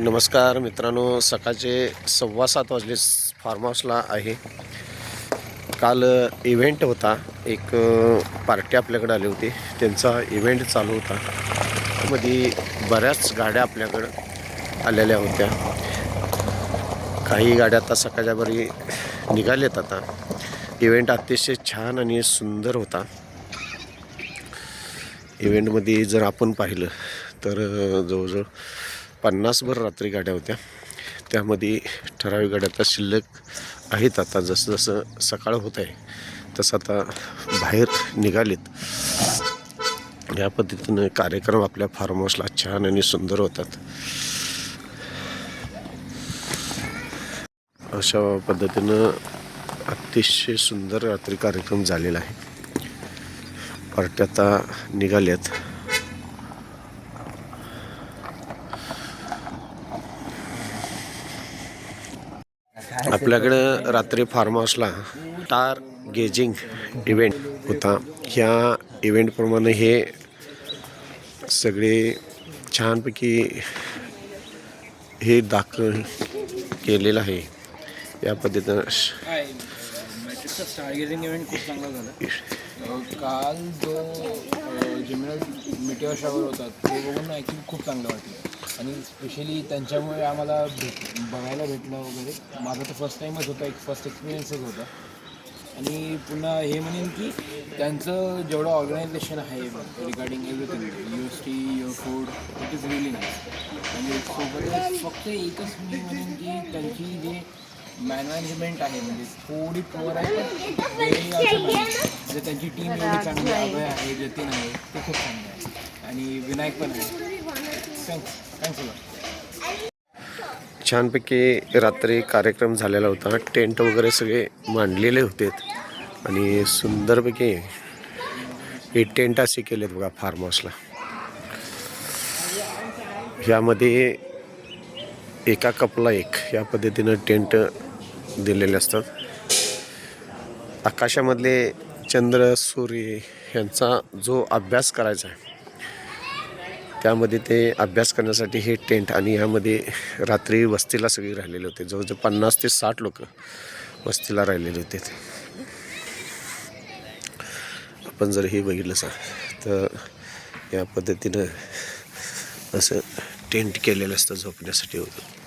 नमस्कार मित्रांनो सकाळचे सव्वा सात वाजले फार्म हाऊसला आहे. काल इव्हेंट होता. एक पार्टी आपल्याकडे आली होती. त्यांचा इव्हेंट चालू होता. मध्ये बऱ्याच गाड्या आपल्याकडं आलेल्या होत्या. काही गाड्या आता सकाळच्या बरी निघाल्यात आता. इव्हेंट अतिशय छान आणि सुंदर होता. इव्हेंटमध्ये जर आपण पाहिलं तर जवळजवळ पन्नासभर रात्री गाड्या होत्या. त्यामध्ये ठराविक गाड्या आता शिल्लक आहेत. आता जसं जसं सकाळ होत आहे तसं आता बाहेर निघालेत. या पद्धतीनं कार्यक्रम आपल्या फार्म हाऊसला छान आणि सुंदर होतात. अशा पद्धतीनं अतिशय सुंदर रात्री कार्यक्रम झालेला आहे. पार्ट्या आता निघाल्यात. आपल्याकडं रात्री फार्म हाऊसला टार गेजिंग इव्हेंट होता. ह्या इव्हेंटप्रमाणे हे सगळे छानपैकी हे दाखल केलेलं आहे. या पद्धतीनं स्टारगेजिंग इव्हेंट खूप चांगला झाला काल जो जिमनल मिटिओ शावर होता ते बघून ॲक्च्युली खूप चांगलं वाटलं. आणि स्पेशली त्यांच्यामुळे आम्हाला भेट बघायला भेटलं वगैरे. माझा तर फर्स्ट टाईमच होता एक फर्स्ट एक्सपिरियन्सच होता. आणि पुन्हा हे म्हणेन की त्यांचं जेवढं ऑर्गनायझेशन आहे regarding everything you S T your food it is really nice आणि सोबतच फक्त एकच मी म्हणेन की त्यांची जे मॅनेजमेंट आहे म्हणजे थोडी पॉवर आहे जे म्हणजे त्यांची टीम एवढी चांगली आहे अभय आहे जतीन आहे ते खूप चांगलं आहे. आणि विनायक पण आहे. थँक्स छानपैकी रात्री कार्यक्रम झालेला होता. टेंट वगैरे सगळे मांडलेले होते. आणि सुंदरपैकी हे टेंट असे केलेत बघा फार्म हाऊसला ह्यामध्ये एका कपला एक. या पद्धतीनं टेंट दिलेले असतात. आकाशामधले चंद्र सूर्य यांचा जो अभ्यास करायचा आहे त्यामध्ये ते अभ्यास करण्यासाठी हे टेंट आणि ह्यामध्ये रात्री वस्तीला सगळी राहिलेले होते. जवळजवळ पन्नास ते साठ लोक वस्तीला राहिलेले होते आपण जर हे बघितलं सा तर या पद्धतीनं असं टेंट केलेलं असतं झोपण्यासाठी होतं.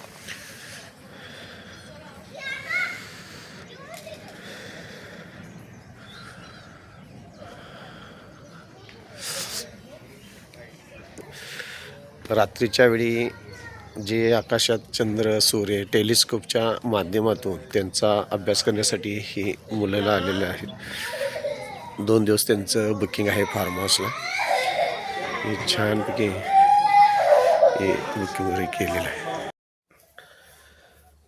रात्रीच्या वेळी जे आकाशात चंद्र सूर्य टेलिस्कोपच्या माध्यमातून त्यांचा अभ्यास करण्यासाठी ही मुलाला आलेले आहेत. दोन दिवस त्यांचं बुकिंग आहे फार्म हाऊसला हे छानपैकी हे बुकिंग वगैरे केलेलं आहे.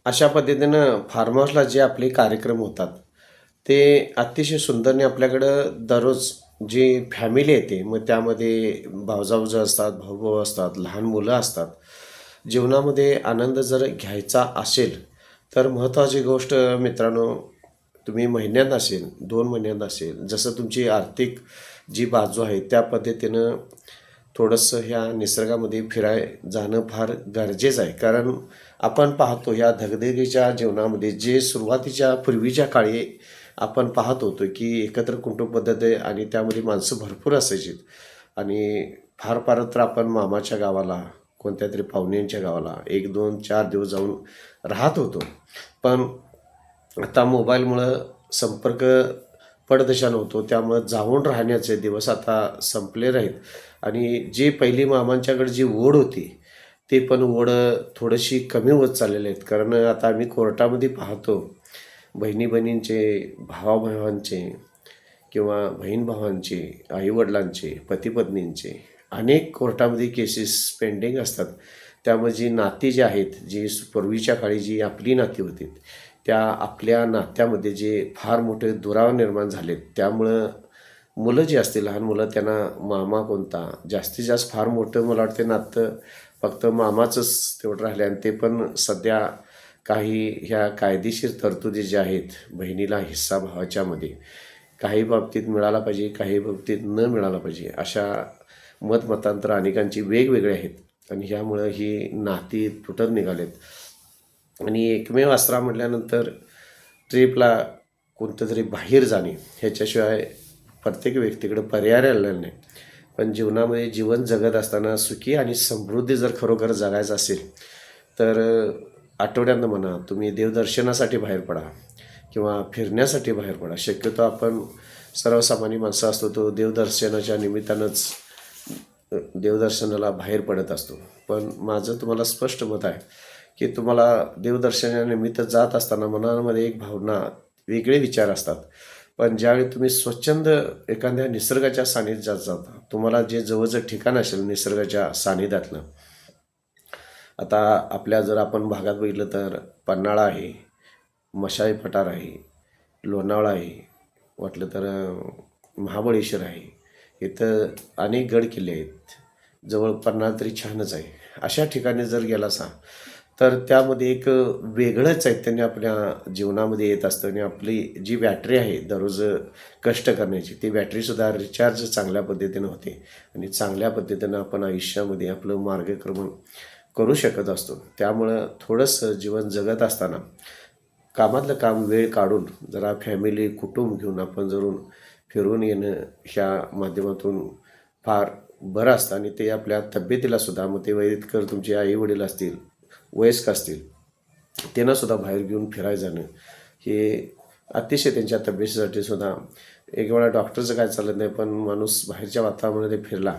अशा पद्धतीनं फार्म हाऊसला जे आपले कार्यक्रम होतात ते अतिशय सुंदरने आपल्याकडं दररोज जी फॅमिली येते मग त्यामध्ये भावजावजा असतात भाऊभाऊ असतात लहान मुलं असतात. जीवनामध्ये आनंद जर घ्यायचा असेल तर महत्त्वाची गोष्ट मित्रांनो तुम्ही महिन्यात असेल दोन महिन्यात असेल जसं तुमची आर्थिक जी बाजू आहे त्या पद्धतीनं थोडंसं ह्या निसर्गामध्ये फिराय जाणं फार गरजेचं आहे. कारण आपण पाहतो ह्या धगधगीच्या जीवनामध्ये जे सुरुवातीच्या पूर्वीच्या काळी आपण पाहत होतो की एकत्र कुटुंबपद्धती आहे आणि त्यामध्ये माणसं भरपूर असायची आणि फार फार तर आपण मामाच्या गावाला कोणत्या तरी पाहुण्यांच्या गावाला एक दोन चार दिवस जाऊन राहत होतो. पण आता मोबाईलमुळं संपर्क पडदशान होतो त्यामुळं जाऊन राहण्याचे दिवस आता संपले नाहीत. आणि जे पहिली मामांच्याकडे जी ओढ होती ते पण ओढ थोडीशी कमी होत चाललेले आहेत. कारण आता आम्ही कोर्टामध्ये पाहतो बहिणी बहिणींचे भावाभावांचे किंवा बहीण भावांचे आईवडिलांचे पतीपत्नींचे अनेक कोर्टामध्ये केसेस पेंडिंग असतात. त्यामुळे जी नाती जी आहेत जी पूर्वीच्या काळी जी आपली नाती होती त्या आपल्या नात्यामध्ये जे फार मोठे दुरावा निर्माण झालेत त्यामुळं मुलं जी असतील लहान मुलं त्यांना मामा कोणता? जास्तीत जास्त फार मोठं मला वाटते नातं फक्त मामाचंच तेवढं राहिले आणि ते पण सध्या काही ह्या कायदेशीर तरतुदी ज्या आहेत बहिणीला हिस्सा भावाच्यामध्ये काही बाबतीत मिळाला पाहिजे काही बाबतीत न मिळाला पाहिजे अशा मतमतांतर अनेकांची वेगवेगळे आहेत. आणि ह्यामुळं ही नाती तुटत निघालेत. आणि एकमेव आसरा म्हटल्यानंतर ट्रिपला कोणतं तरी बाहेर जाणे ह्याच्याशिवाय प्रत्येक व्यक्तीकडे पर्याय राहिलेला नाही. पण जीवनामध्ये जीवन जगत असताना सुखी आणि समृद्धी जर खरोखर जगायचं असेल तर आठवड्यानं म्हणा तुम्ही देवदर्शनासाठी बाहेर पडा किंवा फिरण्यासाठी बाहेर पडा. शक्यतो आपण सर्वसामान्य माणसं असतो तो देवदर्शनाच्या निमित्तानंच देवदर्शनाला बाहेर पडत असतो. पण माझं तुम्हाला स्पष्ट मत आहे की तुम्हाला देवदर्शनानिमित्त जात असताना मनामध्ये एक भावना वेगळे विचार असतात. पण ज्यावेळी तुम्ही स्वच्छंद एखाद्या निसर्गाच्या सानिध्यात जाता तुम्हाला जे जवळचं ठिकाण असेल निसर्गाच्या सानिध्यातलं आता आपल्या जर आपण भागात बघितलं तर पन्हाळा आहे मशाई पठार आहे लोणावळा आहे वाटलं तर महाबळेश्वर आहे. इथं अनेक गड किल्ले आहेत. जवळ पन्हाळा तरी छानच आहे. अशा ठिकाणी जर गेला असा तर त्यामध्ये एक वेगळं चैतन्य आपल्या जीवनामध्ये येत असतं आणि आपली जी बॅटरी आहे दररोज कष्ट करण्याची ती बॅटरीसुद्धा रिचार्ज चांगल्या पद्धतीनं होते. आणि चांगल्या पद्धतीनं आपण आयुष्यामध्ये आपलं मार्गक्रमण करू शकत असतो. त्यामुळं थोडंसं जीवन जगत असताना कामातलं काम वेळ काढून जरा फॅमिली कुटुंब घेऊन आपण जरून फिरून येणं ह्या माध्यमातून फार बरं असतं. आणि ते आपल्या तब्येतीला सुद्धा मग ते वैदिकर तुमचे आई वडील असतील वयस्क असतील त्यांनासुद्धा बाहेर घेऊन फिरायला जाणं हे अतिशय त्यांच्या तब्येतीसाठी सुद्धा एक वेळा डॉक्टरचं काय चालत नाही पण माणूस बाहेरच्या वातावरणामध्ये फिरला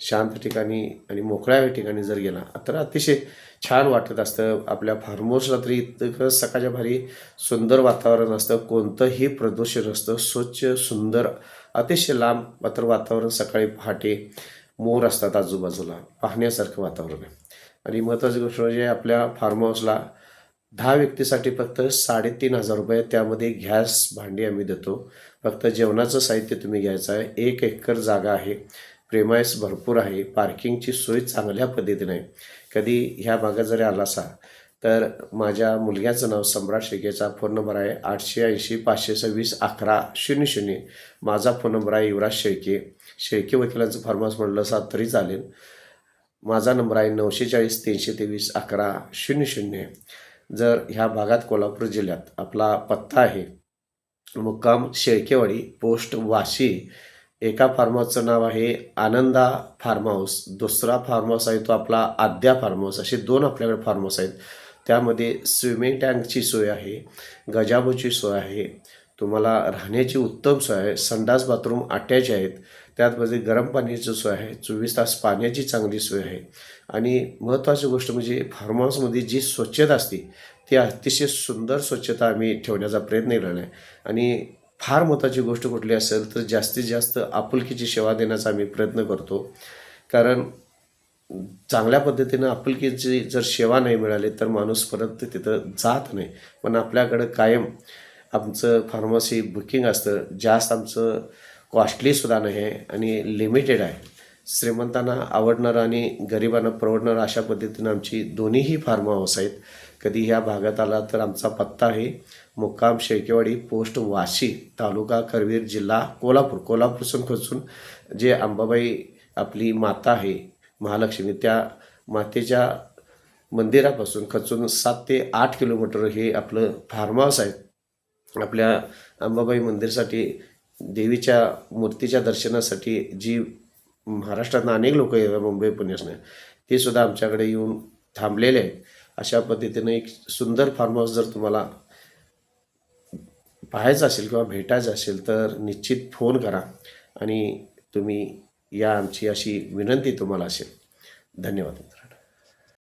शांत ठिकाणी आणि मोकळ्या ठिकाणी जर गेला तर अतिशय छान वाटत असतं. आपल्या फार्महाऊसला तरी इतकं सकाळच्या भारी सुंदर वातावरण असतं. कोणतंही प्रदूषण नसतं. स्वच्छ सुंदर अतिशय लांब मात्र वातावरण सकाळी पहाटे मोर असतात आजूबाजूला. पाहण्यासारखं वातावरण आहे. आणि महत्त्वाची गोष्ट म्हणजे आपल्या फार्म हाऊसला दहा व्यक्तीसाठी फक्त साडेतीन हजार रुपये त्यामध्ये गॅस भांडी आम्ही देतो. फक्त जेवणाचं साहित्य तुम्ही घ्यायचं आहे. एक एकर जागा आहे. प्रेमायस भरपूर आहे. पार्किंगची सोय चांगल्या पद्धतीने. आहे कधी ह्या भागात जरी आला असा तर माझ्या मुलग्याचं नाव सम्राट शेकेचा फोन नंबर आहे आठशे ऐंशी पाचशे सव्वीस अकरा शून्य शून्य. माझा फोन नंबर आहे युवराज शेळके. शेळके वकिलांचं फार्मास म्हटलं असा तरी चालेल. माझा नंबर आहे नऊशे चाळीस तीनशे तेवीस अकरा शून्य शून्य. जर ह्या भागात कोल्हापूर जिल्ह्यात आपला पत्ता आहे मुक्काम शेळकेवाडी पोस्ट वाशी एका फार्महाऊसचं नाव आहे आनंदा फार्महाऊस. दुसरा फार्महाऊस आहे तो आपला आद्या फार्महाऊस. असे दोन आपल्याकडे फार्महाऊस आहेत. त्यामध्ये स्विमिंग टँकची सोय आहे गजाबोची सोय आहे तुम्हाला राहण्याची उत्तम सोय आहे संडास बाथरूम अटॅच आहेत त्यातमध्ये गरम पाण्याची सोय आहे चोवीस तास पाण्याची चांगली सोय आहे. आणि महत्त्वाची गोष्ट म्हणजे फार्महाऊसमध्ये जी स्वच्छता असते ती अतिशय सुंदर स्वच्छता आम्ही ठेवण्याचा प्रयत्न केलेला आहे. आणि फार महत्त्वाची गोष्ट कुठली असेल तर जास्तीत जास्त आपुलकीची सेवा देण्याचा आम्ही प्रयत्न करतो. कारण चांगल्या पद्धतीनं आपुलकीची जर सेवा नाही मिळाली तर माणूस परत तिथं जात नाही. पण आपल्याकडं कायम आमचं फार्मसी बुकिंग असतं जास्त आमचं कॉस्टलीसुद्धा नाही आहे आणि लिमिटेड आहे. श्रीमंतांना आवडणारं आणि गरिबांना परवडणारं अशा पद्धतीनं आमची दोन्हीही फार्म हाऊस आहेत. कधी ह्या भागात आला तर आमचा पत्ता आहे मुक्काम शेळकेवाडी पोस्ट वाशी तालुका करवीर जिल्हा कोल्हापूर. कोल्हापूरसून खचून जे अंबाबाई आपली माता आहे महालक्ष्मी त्या मातेच्या मंदिरापासून खचून सात ते आठ किलोमीटर हे आपलं फार्म हाऊस आहे. आपल्या अंबाबाई मंदिरसाठी देवीच्या मूर्तीच्या दर्शनासाठी जी महाराष्ट्रातनं अनेक लोक येतात मुंबई पुण्यासनं ते सुद्धा आमच्याकडे येऊन थांबलेले आहेत. अशा पद्धतीनं एक सुंदर फार्म हाऊस जर तुम्हाला पाहायचं असेल किंवा भेटायचं असेल तर निश्चित फोन करा आणि तुम्ही या आमची अशी विनंती तुम्हाला असेल. धन्यवाद.